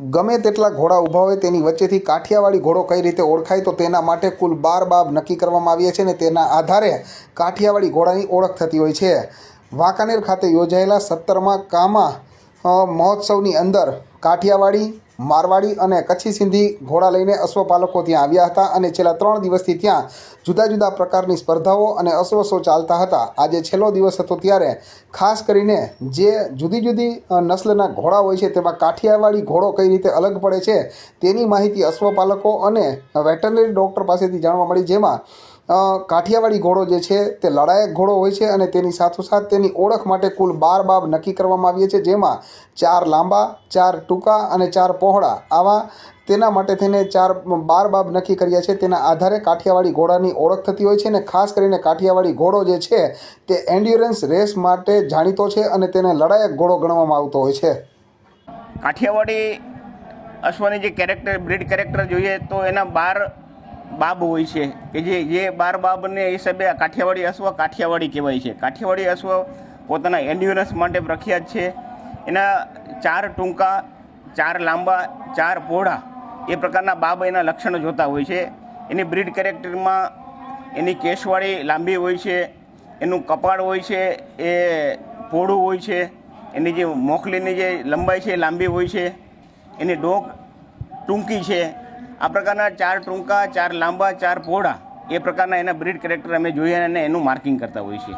ગમે તેટલા ઘોડા ઊભા હોય તેની વચ્ચેથી કાઠિયાવાડી ઘોડો કઈ રીતે ઓળખાય તો તેના માટે કુલ બાર બાબ નક્કી કરવામાં આવ્યા છે અને તેના આધારે કાઠિયાવાડી ઘોડાની ઓળખ થતી હોય છે. વાંકાનેર ખાતે યોજાયેલા સત્તરમાં કામા મહોત્સવની અંદર કાઠિયાવાડી, મારવાડી અને કચ્છી સિંધી ઘોડા લઈને અશ્વપાલકો ત્યાં આવ્યા હતા અને છેલ્લા ત્રણ દિવસથી ત્યાં જુદા જુદા પ્રકારની સ્પર્ધાઓ અને અશ્વ શો ચાલતા હતા. આજે છેલ્લો દિવસ હતો ત્યારે, ખાસ કરીને જે જુદી જુદી નસ્લના ઘોડા હોય છે, તેમાં કાઠિયાવાડી ઘોડો કઈ રીતે અલગ પડે છે, તેની માહિતી અશ્વપાલકો અને વેટરનરી ડૉક્ટર પાસેથી જાણવા મળી, જેમાં કાઠિયાવાડી ઘોડો જે છે તે લડાયક ઘોડો હોય છે અને તેની સાથોસાથ તેની ઓળખ માટે કુલ બાર બાબ નક્કી કરવામાં આવીએ છે જેમાં ચાર લાંબા, ચાર ટૂંકા અને ચાર પહોળા. આવા તેના માટે થઈને ચાર બાર બાબ નક્કી કર્યા છે. તેના આધારે કાઠિયાવાડી ઘોડાની ઓળખ થતી હોય છે અને ખાસ કરીને કાઠિયાવાડી ઘોડો જે છે તે એન્ડ્યુરન્સ રેસ માટે જાણીતો છે અને તેને લડાયક ઘોડો ગણવામાં આવતો હોય છે. કાઠિયાવાડી અશ્વની જે કેરેક્ટર બ્રીડ કેરેક્ટર જોઈએ તો એના બાર બાબ હોય છે, કે જે જે બાર બાબને હિસાબે કાઠિયાવાડી અશ્વ કાઠિયાવાડી કહેવાય છે. કાઠિયાવાડી અશ્વ પોતાના એન્ડ્યુરન્સ માટે પ્રખ્યાત છે. એના ચાર ટૂંકા, ચાર લાંબા, ચાર પહોળા એ પ્રકારના બાબ એના લક્ષણો જોતા હોય છે. એની બ્રીડ કેરેક્ટરમાં એની કેશવાળી લાંબી હોય છે, એનું કપાળ હોય છે, એ પહોળું હોય છે, એની જે મોખલીની જે લંબાઈ છે એ લાંબી હોય છે, એની ડોક ટૂંકી છે આ પ્રકારના ચાર ટૂંકા, ચાર લાંબા, ચાર પહોળા એ પ્રકારના એના બ્રીડ કેરેક્ટર અમે જોઈએ અને એનું માર્કિંગ કરતા હોઈએ છીએ.